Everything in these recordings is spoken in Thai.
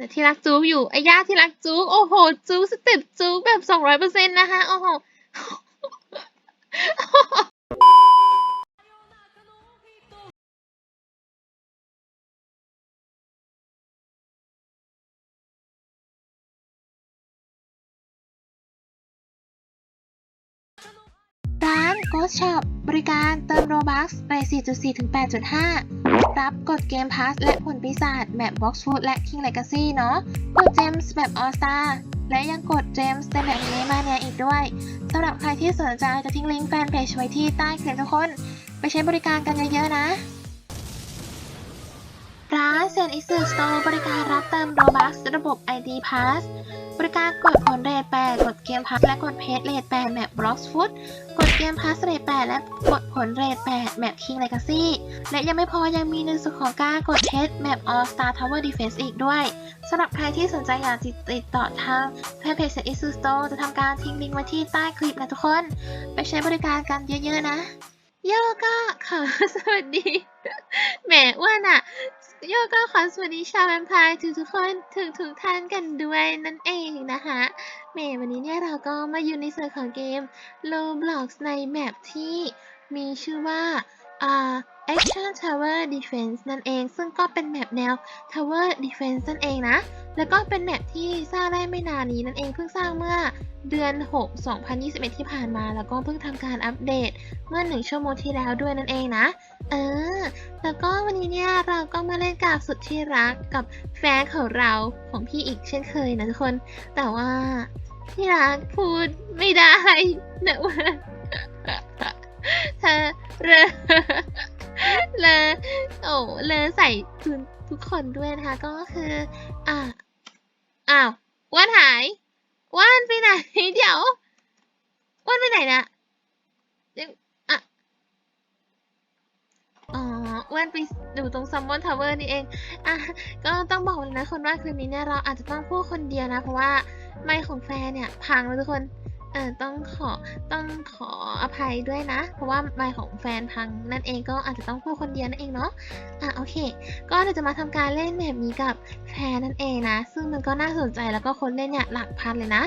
แต่ที่รักจู๊กอยู่ไอ้ย่าที่รักจู๊กโอ้โห จู๊กสเต็ปจู๊กแบบสองร้อยเปอร์เซ็นต์นะคะโอ้โห ร้าน Ghost Shop บริการเติมโรบัคไป4.4 ถึง 8.5 รับกดเกมพาสและผลปีศาจแมปบบ Box Food และ King Legacy เนาะ กดเจมส์แบบ All Star และยังกดเจมส์ในแบบนี้มาเนี่ยอีกด้วย สำหรับใครที่สนใจจะทิ้งลิงก์แฟนเพจไว้ที่ใต้คลิปทุกคน ไปใช้บริการกันเยอะๆนะร้านเซนอิสุสโตร์บริการรับเติมโรบัคระบบ ID Pass บริการกดผลเรท8กดเกมพาสและกดเพจเรท8แบบ Box Food กดเกมพาสเรท8และกดผลเรท8แบบ King Legacy และยังไม่พอยังมีในส่วนของการกดเพชรแบบ All Star Tower Defense อีกด้วยสำหรับใครที่สนใจอยากติดต่อทางแฟนเพจเซนอิสุสโตจะทำการทิ้งลิงก์ไว้ที่ใต้คลิปนะทุกคน ไปใช้บริการกันเยอะๆนะโยก็ขอสวัสดีแหมอ้วนอะ โยก็ขอสวัสดีชาวแวมไพร์ทุกๆคนถึงทุกท่านกันด้วยนั่นเองนะคะแหมวันนี้เนี่ยเราก็มาอยู่ในส่วนของเกม Roblox ในแมปที่มีชื่อว่าอ่า Action Tower Defense นั่นเอง ซึ่งก็เป็นแมปแนว Tower Defense นั่นเองนะ แล้วก็เป็นแมปที่สร้างได้ไม่นานนี้นั่นเองเพิ่งสร้างเมื่อเดือน 6 2021 ที่ผ่านมา แล้วก็เพิ่งทำการอัปเดตเมื่อหนึ่งชั่วโมงที่แล้วด้วยนั่นเองนะ เออ แล้วก็วันนี้เนี่ยเราก็มาเล่นกับสุดที่รักกับแฟนของเราของพี่อีกเช่นเคยนะทุกคน แต่ว่าที่รักพูดไม่ได้นะว่าเธอเลอ เลอโอ้เลอใส่ทุนทุกคนด้วยนะคะ ก็คือ อ่าอ้าวว่านหายว่านไปไหน เดี๋ยวว่านไปไหนนะยังอะอ๋ออ้วนไปดูตรงซัมมอนทาวเวอร์นี่เอง อะ ก็ต้องบอกเลยนะคนว่าคืนนี้เนี่ยเราอาจจะต้องพูดคนเดียวนะ เพราะว่าไมค์ของแฟนเนี่ย พังแล้วทุกคน เออต้องขอต้องขออภัยด้วยนะ เพราะว่าไมค์ของแฟนพังนั่นเองก็อาจจะต้องพูดคนเดียวนั่นเองเนาะอะโอเค ก็เราจะมาทำการเล่นแบบนี้กับแฟนนั่นเองนะ ซึ่งมันก็น่าสนใจแล้วก็คนเล่นเนี่ยหลักพันเลยนะ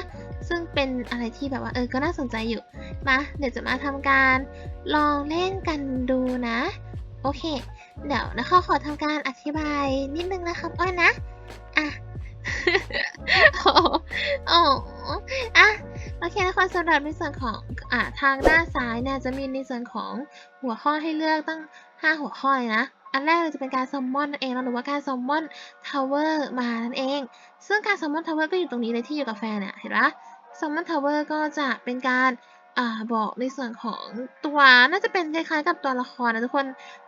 ซึ่งเป็นอะไรที่แบบว่าเออก็น่าสนใจอยู่มาเดี๋ยวจะมาทำการลองเล่นกันดูนะ โอเค เดี๋ยวนะคะขอทำการอธิบายนิดนึงนะครับอ้อยนะอะโอ้โอ้อะ โอเคนะคะสำหรับในส่วนของอ่าทางด้านซ้ายเนี่ยจะมีในส่วนของหัวข้อให้เลือกตั้ง 5 หัวข้อเลยนะอันแรกเราจะเป็นการซัมมอนนั่นเองหรือว่าการซัมมอนทาวเวอร์มานั่นเอง ซึ่งการซัมมอนทาวเวอร์ก็อยู่ตรงนี้เลยที่อยู่กับแฟนเนี่ยเห็นปะซัมมอนทาวเวอร์ก็จะเป็นการ อ่าบอกในส่วนของตัวน่าจะเป็นคล้ายๆกับตัวละครนะทุกคน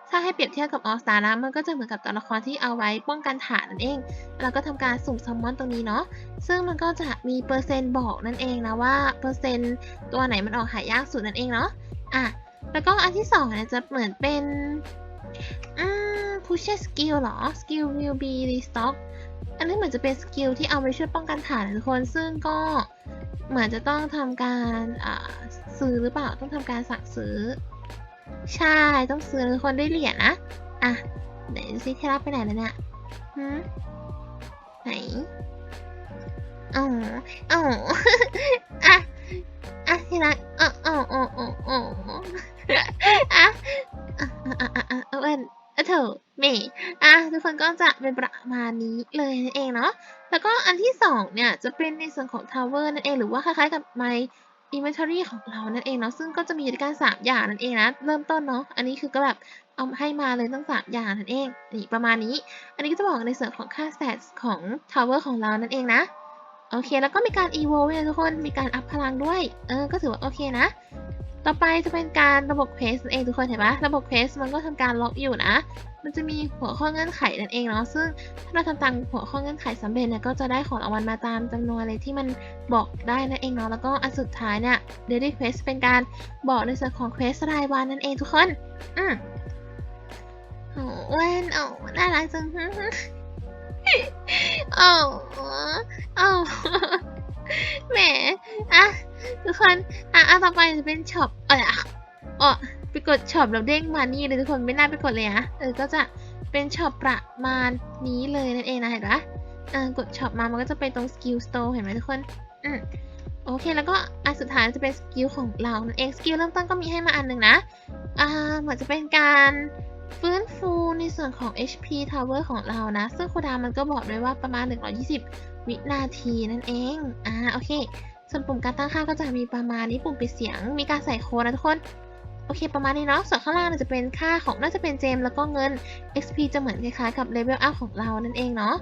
ถ้าให้เปรียบเทียบกับออสตานะมันก็จะเหมือนกับตัวละครที่เอาไว้ป้องกันฐานนั่นเองเราก็ทำการสุ่มซัมมอนตรงนี้เนาะซึ่งมันก็จะมีเปอร์เซ็นต์บอกนั่นเองนะว่าเปอร์เซ็นต์ตัวไหนมันออกหายากสุดนั่นเองเนาะอะแล้วก็อันที่สองเนี่ยจะเหมือนเป็นอืม push skill เหรอ skill will be restock อันนี้เหมือนจะเป็นสกิลที่เอาไว้ช่วยป้องกันฐานทุกคน ซึ่งก็เหมือนจะต้องทำการซื้อหรือเปล่าต้องทำการสั่งซื้อ ใช่ต้องซื้อทุกคนได้เหรียญนะอะไหนดูซิที่รับไปไหนแล้วเนี่ยหืมไหนอ๋ออ๋ออะอะที่รักอ๋ออ๋ออ๋ออ๋ออ๋ออะอะอะอะอะอะเอา เอ็นอะเถอะเมอะทุกคนก็จะเป็นประมาณนี้เลยนั่นเองเนาะแล้วก็อันที่สองเนี่ยจะเป็นในส่วนของ tower นั่นเองหรือว่าคล้ายๆกับ my inventory ของเรานั่นเองเนาะซึ่งก็จะมีอยู่ด้วยกันสามอย่างนั่นเองนะเริ่มต้นเนาะอันนี้คือก็แบบเอาให้มาเลยตั้งสามอย่างนั่นเองนี่ประมาณนี้ อันนี้ก็จะบอกในส่วนของค่า stats ของ tower ของเรานั่นเองนะโอเค แล้วก็มีการ evolve เนี่ยทุกคน มีการอัพพลังด้วย เออ ก็ถือว่าโอเคนะ ต่อไปจะเป็นการระบบเควสนั่นเองทุกคนเห็นปะระบบเควสมันก็ทำการล็อกอยู่นะ มันจะมีหัวข้อเงื่อนไขนั่นเองเนาะซึ่งถ้าเราทำตามหัวข้อเงื่อนไขสำเร็จเนี่ยก็จะได้ของรางวัลมาตามจำนวนเลยที่มันบอกได้นั่นเองเนาะแล้วก็อันสุดท้ายเนี่ย daily quest เป็นการบอกในส่วนของเควสรายวันนั่นเองทุกคน อืมโอ้เว้นโอ้น่ารักจังโอ้โอ้แหมอะทุกคน อะอันต่อไปจะเป็นช็อปเอออ๋อไปกดช็อปแล้วเด้งมานี่เลยทุกคนไม่น่าไปกดเลยนะเออก็จะเป็นช็อปประมาณนี้เลยนั่นเองนะเห็นปะออกดช็อปมามันก็จะไปตรงสกิลสโตร์เห็นไหมทุกคนอืมโอเคแล้วก็อันสุดท้ายจะเป็นสกิลของเรานั่นเองสกิลเริ่มต้นก็มีให้มาอันหนึ่งนะอ่าเหมือนจะเป็นการฟื้นฟูในส่วนของ HP Tower ของเรานะ ซึ่งคูดามันก็บอกด้วยว่าประมาณ 120 วินาทีนั่นเอง อ่า โอเค ส่วนปุ่มการตั้งค่าก็จะมีประมาณนี้ปุ่มปิดเสียง มีการใส่โค้ดนะทุกคน โอเค ประมาณนี้เนาะ ส่วนข้างล่างจะเป็นค่าของน่าจะเป็นเจม แล้วก็เงิน XP จะเหมือนคล้ายๆกับเลเวลอัพของเรานั่นเองเนาะ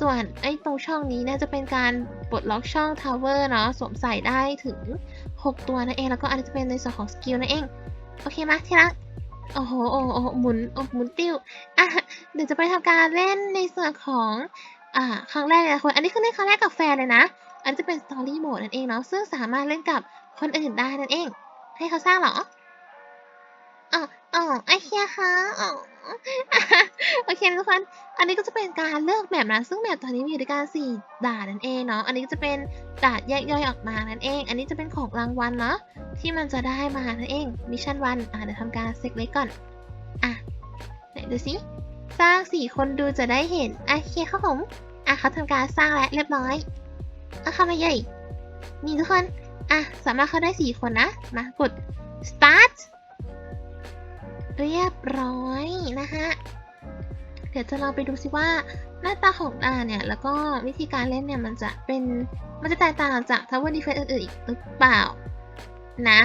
ส่วนไอ้ตรงช่องนี้เนี่ยจะเป็นการปลดล็อกช่อง Tower เนาะ สวมใส่ได้ถึง 6 ตัวนั่นเอง แล้วก็อันนี้จะเป็นในส่วนของสกิลนั่นเอง โอเคมาที่รักโอ้โห โอ้โหหมุน โอ้หมุนติ้ว อะ เดี๋ยวจะไปทำการเล่นในส่วนของ อ่า ครั้งแรกเลยนะคน อันนี้คือเล่นครั้งแรกกับแฟนเลยนะ อันจะเป็นสตอรี่โหมดนั่นเองเนาะซึ่งสามารถเล่นกับคนอื่นได้นั่นเอง ให้เขาสร้างเหรออ๋ออ๋อไอเคียคะอ๋อโอเคทุกคนอันนี้ก็จะเป็นการเลือกแบบนะซึ่งแบบตอนนี้มีอยู่ด้วยกันสี่ด่านนั่นเองเนาะอันนี้ก็จะเป็นด่านแยกย่อยออกมานั่นเอง อันนี้จะเป็นของรางวัลเนาะที่มันจะได้มานั่นเองมิชชั่นวันอะเดี๋ยวทำการเซ็กเล็กก่อนอะไหนดูสิสร้างสี่คนดูจะได้เห็นอะโอเคครับผมอะเขาทำการสร้างแล้วเรียบร้อย อะเข้ามาใหญ่ นี่ทุกคน อะ สามารถเข้าได้สี่คนนะ มากด start เรียบร้อยนะฮะเดี๋ยวจะลองไปดูสิว่าหน้าตาของดาเนี่ย แล้วก็วิธีการเล่นเนี่ย มันจะเป็น มันจะแตกต่างจาก Tower Defense อื่นๆอีกหรือเปล่า นะ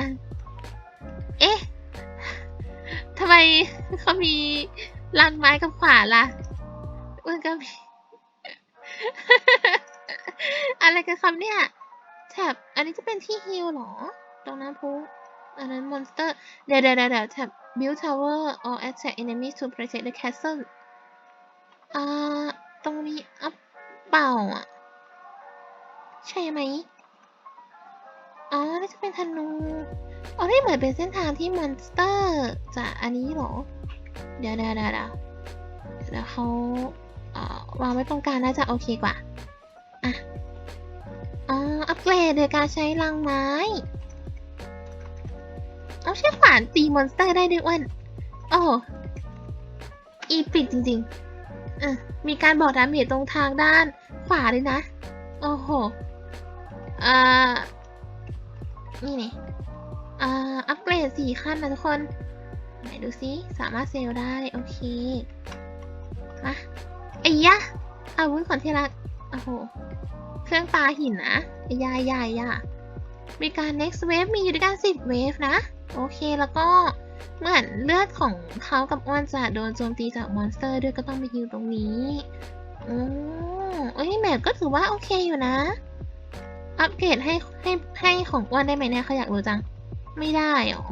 เอ๊ะทำไมเขามีลังไม้กับขวานล่ะมันก็มี อะไรกันคำเนี่ยแถบอันนี้จะเป็นที่ฮิลหรอ ตรงนั้นพุอันนั้นมอนสเตอร์ เดี๋ยวเดี๋ยวเดี๋ยวแถบ build tower or attack enemies to protect the castle อ่า ตรงนี้อัพเป่าอะ ใช่ไหมอ๋อนี่จะเป็นธนูอ๋อนี่เหมือนเป็นเส้นทางที่มอนสเตอร์จะอันนี้หรอ เดี๋ยวเดี๋ยวเดี๋ยวเดี๋ยวเดี๋ยวเขาเอ่อวางไว้ตรงกลางน่าจะโอเคกว่า เกรดโดยการใช้ลังไม้ เอาใช้ขวานตีมอนสเตอร์ได้ด้วยอ้วนโอ้อีปิดจริงๆอะมีการบอกดาเมจตรงทางด้านขวาเลยนะ โอ้โหอ่านี่นี่อ่า อัปเกรดสี่ขั้นนะทุกคนไหนดูซิ สามารถเซลได้ โอเค มาไอ้ยะอาวุธของที่รัก โอ้โห เครื่องปลาหินนะยายยายามีการ next wave มีอยู่ด้วยกันสิบ wave นะ โอเคแล้วก็เหมือนเลือดของเขากับอ้วนจะโดนโจมตีจากมอนสเตอร์ด้วยก็ต้องไปฮิวตรงนี้อือเอ้ยแมปก็ถือว่าโอเคอยู่นะ อัปเกรดให้ให้ให้ของอ้วนได้ไหมเนี่ยเขาอยากรู้จัง ไม่ได้หรอ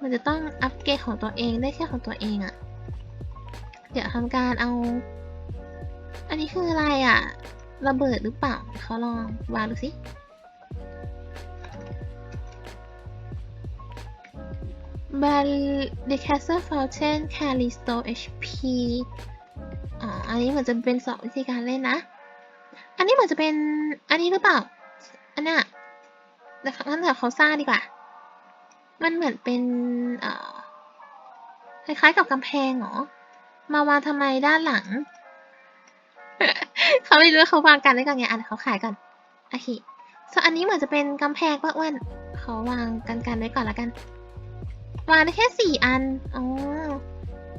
มันจะต้องอัปเกรดของตัวเองได้แค่ของตัวเองอะเดี๋ยวทำการเอา อันนี้คืออะไรอะ ระเบิดหรือเปล่าเขาลองวางดูสิ b a l the Castle Fountain can restore HP อ๋ออันนี้เหมือนจะเป็นสองวิธีการเล่นนะ อันนี้เหมือนจะเป็นอันนี้หรือเปล่า อันนี้ยเดี๋ยวงั้นเดี๋ยวเขาสร้างดีกว่า มันเหมือนเป็นเอ่อคล้ายๆกับกำแพงเหรอ มาวางทำไมด้านหลัง เขาไม่รู้เขาวางกันได้กันไงอะเดี๋ยวเขาขายก่อนโอเคส่วนอันนี้เหมือนจะเป็นกำแพงป้าอ้วนเขาวางกันกันไว้ก่อนละกัน วางได้แค่สี่อันอ๋อ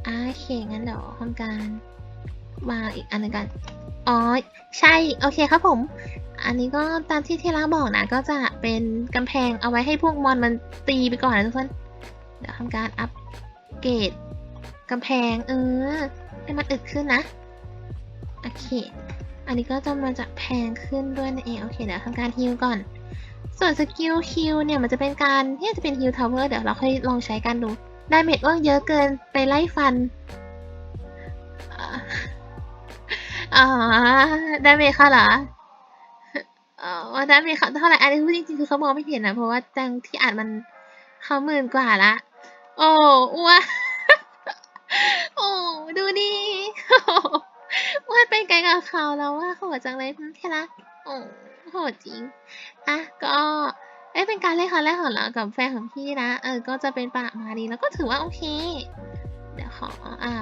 โอเคงั้นเดี๋ยวทำการวางอีกอันหนึงกันอ๋อใช่โอเคครับผม อันนี้ก็ตามที่เทล่าบอกนะก็จะเป็นกำแพงเอาไว้ให้พวกมอนมันตีไปก่อนนะทุกคนเดี๋ยวทำการอัปเกรดกำแพงเออให้มันอึดขึ้นนะ อเค อันนี้ก็จะมันจะแพงขึ้นด้วยนั่นเองโอเคเดี๋ยวทำการฮิลก่อน ส่วนสกิลฮิลเนี่ยมันจะเป็นการที่จะเป็นฮิลทาวเวอร์เดี๋ยวเราค่อยลองใช้กันดูดาเมจว่าเยอะเกินไปไล่ฟันอ่าอ๋อดาเมจค่ะเหรอเอ๋อดาเมจค่ะเท่าไหร่อันนี้พูดจริงๆคือเขามองไม่เห็นนะเพราะว่าจังที่อ่านมันเขาหมื่นกว่าละ โอ้อ้วโอ้ดูดิ อ้วนไปไกลกับเขาแล้วว่าโหดจังเลยที่รักโอ้โหดจริง อะก็เอ้ยเป็นการเล่นครั้งแรกของเรากับแฟนของพี่นะ เออ ก็จะเป็นประมาณนี้แล้วก็ถือว่าโอเค เดี๋ยวขอ อ่า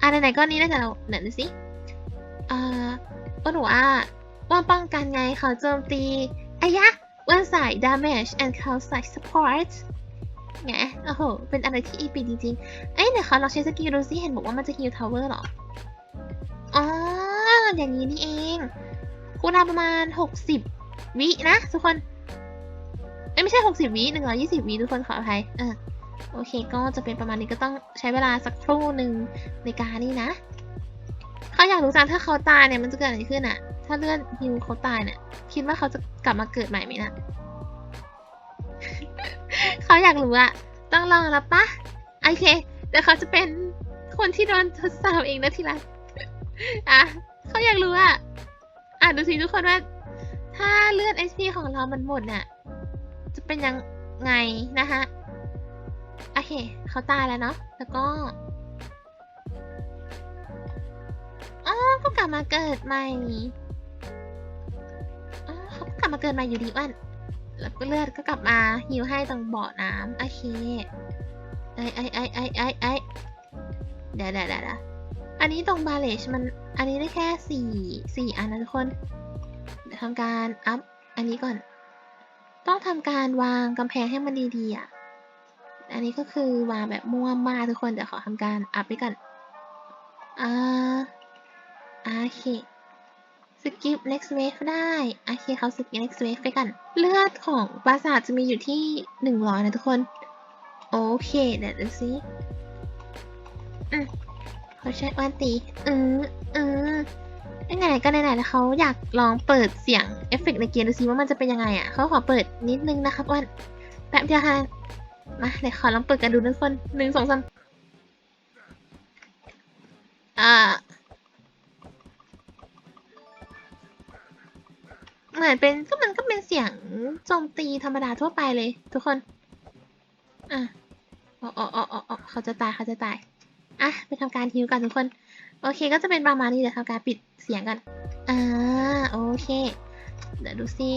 อ่าไหนๆก็นี้นะแต่เราเดี๋ยวดูสิอ่อก็หนูว่าว่าป้องกันไงเขาโจมตีอายะว่าใส่ damage and เขาใส่ support ไงโอ้โห เป็นอะไรที่อีปีจริงๆ เอ้ยเดี๋ยวเขาลองใช้สกิลดูซิเห็นบอกว่ามันจะ heal tower เหรอ อย่างนี้นี่เองคูณาประมาณ 60 วินะทุกคนเอ้ไม่ใช่ 60 วิ120วิทุกคนขออภัยเออโอเคก็จะเป็นประมาณนี้ก็ต้องใช้เวลาสักครู่หนึ่งในการนี่นะเขาอยากรู้จังถ้าเขาตายเนี่ยมันจะเกิดอะไรขึ้นอะถ้าเลื่อดฮิวเขาตายเนี่ยคิดว่าเขาจะกลับมาเกิดใหม่ไหมนะเขาอยากรู้อะต้องลองแล้วปะโอเคเดี๋ยวเขาจะเป็นคนที่โดนทดสอบเองนะทีละอะ เขาอยากรู้อะอะดูสิทุกคนว่า ถ้าเลือด HP ของเรามันหมดเนี่ยจะเป็นยังไงนะคะโอเค เขาตายแล้วเนาะ แล้วก็อ๋อก็กลับมาเกิดใหม่อ๋อเขาก็กลับมาเกิดใหม่อยู่ดีวันแล้วก็เลือดก็กลับมาฮิวให้ตรงบ่อน้ำโอเคไอไอไอไอไอไอเดะเดี๋ยวเดี๋ยวเดี๋ยว อันนี้ตรงบาเลชมันอันนี้ได้แค่สี่สี่อันนะทุกคนทำการอัพอันนี้ก่อน ต้องทำการวางกำแพงให้มันดีๆอะอันนี้ก็คือวางแบบมั่วมากทุกคนเดี๋ยวขอทำการอัพไปก่อนอ่าโอเคสกิป next wave ได้โอเคเขาสกิป next wave ไปกัน เลือดของปราสาทจะมีอยู่ที่หนึ่งร้อยนะทุกคน โอเค เดี๋ยวดูซิอืม เขาใช้วันตีอืออือไหนๆก็ไหนๆแล้วเขาอยากลองเปิดเสียงเอฟเฟกต์ในเกมดูซิว่ามันจะเป็นยังไงอะเขาขอเปิดนิดนึงนะครับวันแป๊บเดียวค่ะมาเดี๋ยวขอลองเปิดกันดูนะทุกคนหนึ่งสองสามอ่าเหมือนเป็นก็มันก็เป็นเสียงโจมตีธรรมดาทั่วไปเลย ทุกคน อะอ๋ออ๋ออ๋ออ๋อเขาจะตายเขาจะตาย อะไปทำการฮิวกันทุกคน โอเค ก็จะเป็นประมาณนี้เดี๋ยวทำการปิดเสียงกันอ่าโอเค เดี๋ยวดูซิ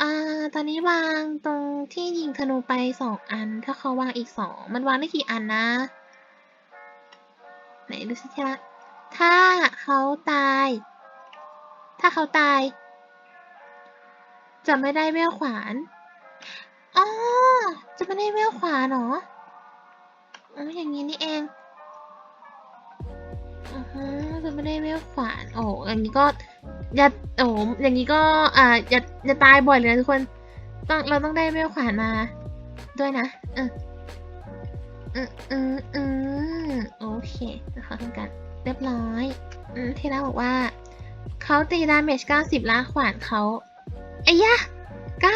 อ่าตอนนี้วางตรงที่ยิงธนูไปสองอัน ถ้าเขาวางอีกสองมันวางได้กี่อันนะ ไหนดูสิที่ละถ้าเขาตาย ถ้าเขาตาย จะไม่ได้เวลขวานอ๋อจะไม่ได้เวลขวานเหรออ๋ออย่างนี้นี่เอง จะไม่ได้เวลขวานโอ้อย่างนี้ก็อย่าโอ้อย่างนี้ก็อ่าอย่าอย่าตายบ่อยเลยนะทุกคนต้องเราต้องได้เวลขวานมา ด้วยนะเออเออเออเออโอเคเขอทำการเรียบร้อยอืมที่เราบอกว่าเขาตีดาเมจ90 ล้าขวานเขาไอ้ยะ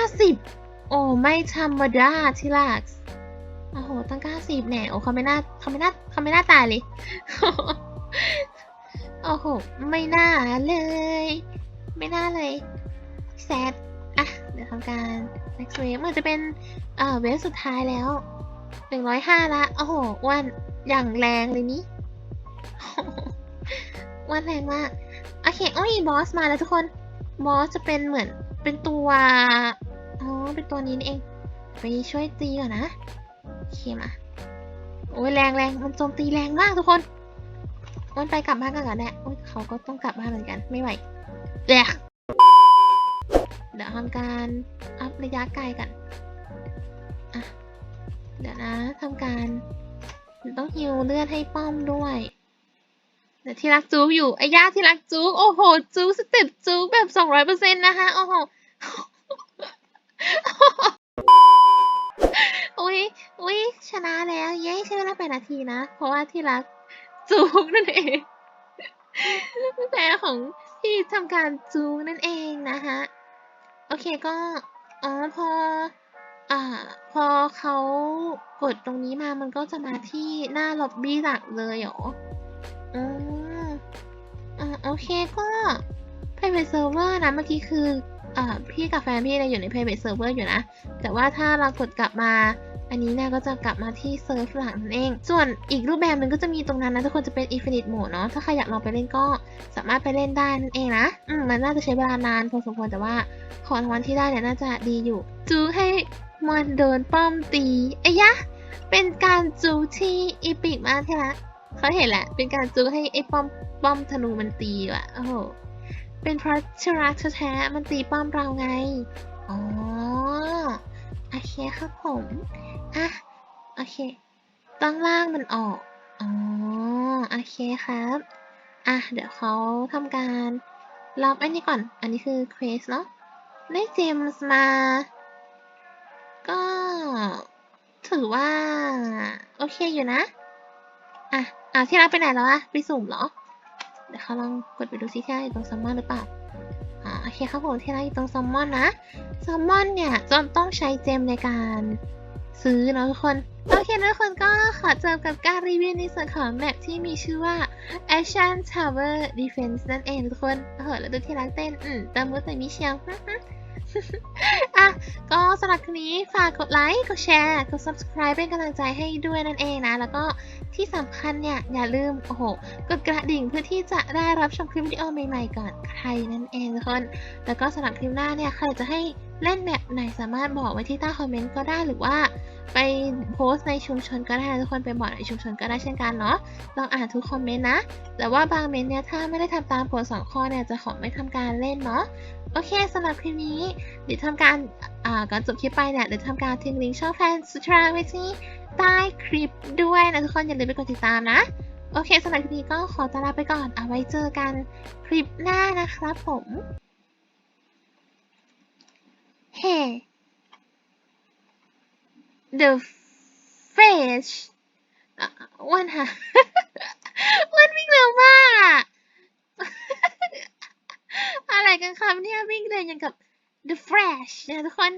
90 โอ้ไม่ธรรมดาที่ลักโอ้โหตั้ง 90แน่โอ้เขาไม่น่าเขาไม่น่าเขาไม่น่าตายเลย โอ้โห ไม่น่าเลย ไม่น่าเลยแซดอะ เดี๋ยวทำการ next wave มันจะเป็นเอ่อเวฟสุดท้ายแล้ว 105 ละ โอ้โหวันอย่างแรงเลยนี่อ้วันแรงมาก โอเค โอ้ยบอสมาแล้วทุกคน บอสจะเป็นเหมือนเป็นตัว อ๋อ เป็นตัวนี้นี่เอง ไปช่วยตีก่อนนะ โอเคมา โอ้ยแรงแรงมันโจมตีแรงมากทุกคน มันไปกลับบ้านกันก่อนแน่ยเขาก็ต้องกลับบ้านเหมือนกัน ไม่ไหวแหละเดี๋ยวทำการอัพระยะไกลกันอะเดี๋ยวนะทำการ ต้องฮิวเลือดให้ป้อมด้วยเดี๋ยวที่รักจู๊กอยู่ไอ้ย่าที่รักจู๊กโอ้โหจู๊กสเต็ปจู๊กแบบสองร้อยเปอร์เซ็นต์นะคะโอ้โหอุ้ยอุ้ยชนะแล้วเย้ใช้เวลาแปดนาทีนะ เพราะว่าที่รัก จูกนั่นเอง แปลของที่ทำการจูกนั่นเองนะคะโอเคก็ อ๋อพอ อ่า พอเขากดตรงนี้มามันก็จะมาที่หน้าล็อบบี้หลักเลยเหรออืมอ่าโอเคก็ private server นะเมื่อกี้คืออ่าพี่กับแฟนพี่เนี่ยอยู่ใน private server อยู่นะ แต่ว่าถ้าเรากดกลับมา อันนี้นี่ก็จะกลับมาที่เซิร์ฟหลังนั่นเอง ส่วนอีกรูปแบบหนึงก็จะมีตรงนั้นนะทุกคนจะเป็น Infinite Mode เนาะถ้าใครอยากลองไปเล่นก็สามารถไปเล่นได้นั่นเองนะอืมมันน่าจะใช้เวลานานพอสมควรแต่ว่าของรางวัลที่ได้เนี่ยน่าจะดีอยู่ จูให้มันโดนป้อมตีไอ้ยะ เป็นการจูที่อีปิกมากใช่ไหมเขาเห็นแหละ เป็นการจูให้ไอ้ป้อมป้อมธนูมันตีว่ะโอ้โหเป็นเพราะชรักแท้มันตีป้อมเราไงอ๋อ โอเคครับผม อะ โอเคต้องล่างมันออก อ๋อ โอเคครับ อะ เดี๋ยวเขาทำการรับอันนี้ก่อน อันนี้คือเควสเนาะได้เจมส์มา ก็ ถือว่า โอเคอยู่นะ อะ อะที่รักไปไหนแล้วอะไปสุ่มเหรอ เดี๋ยวเขาลองกดไปดูซิที่รักอยู่ตรงซัมมอนหรือเปล่า โอเคครับผมที่รักอยู่ตรงซัมมอนนะซัมมอนเนี่ยจะต้องใช้เจมในการซื้อเนาะทุกคน โอเคทุกคนก็ขอเจอกับการรีวิวในส่วนของแมปที่มีชื่อว่า Action Tower Defense นั่นเองทุกคนเออแล้วดูที่รักเต้น อืมตามมือแต่มิเชลอะก็ สำหรับคลิปนี้ฝากกดไลค์ กดแชร์ กด subscribe เป็นกำลังใจให้ด้วยนั่นเองนะ แล้วก็ที่สำคัญเนี่ย อย่าลืม โอ้โห กดกระดิ่งเพื่อที่จะได้รับชมคลิปวิดีโอใหม่ๆก่อนใครนั่นเองทุกคน แล้วก็สำหรับคลิปหน้าเนี่ยใครจะให้เล่นแบบไหนสามารถบอกไว้ที่ใต้คอมเมนต์ก็ได้หรือว่า ไปโพสต์ในชุมชนก็ได้ทุกคนไปบอกในชุมชนก็ได้เช่นกันเนาะลองอ่านทุกคอมเมนต์นะ แต่ว่าบางเมนต์เนี่ยถ้าไม่ได้ทำตามกฎสองข้อเนี่ยจะขอไม่ทำการเล่นเนาะโอเคสำหรับคลิปนี้เดี๋ยวทำการอ่าก่อนจบคลิปไปเนี่ยเดี๋ยวทำการทิ้งลิงก์ช่องแฟนสุทราไว้ที่ใต้คลิปด้วยนะทุกคนอย่าลืมไปกดติดตามนะโอเคสำหรับคลิปนี้ก็ขอตลาไปก่อนเอาไว้เจอกันคลิปหน้านะครับผมเฮ้ The Fish อะอ้วันค่ะอ้วันวิ่งเร็วมากอะอะไรกันคะเนี่ยวิ่งเร็วอย่างกับ The fresh นะทุกคน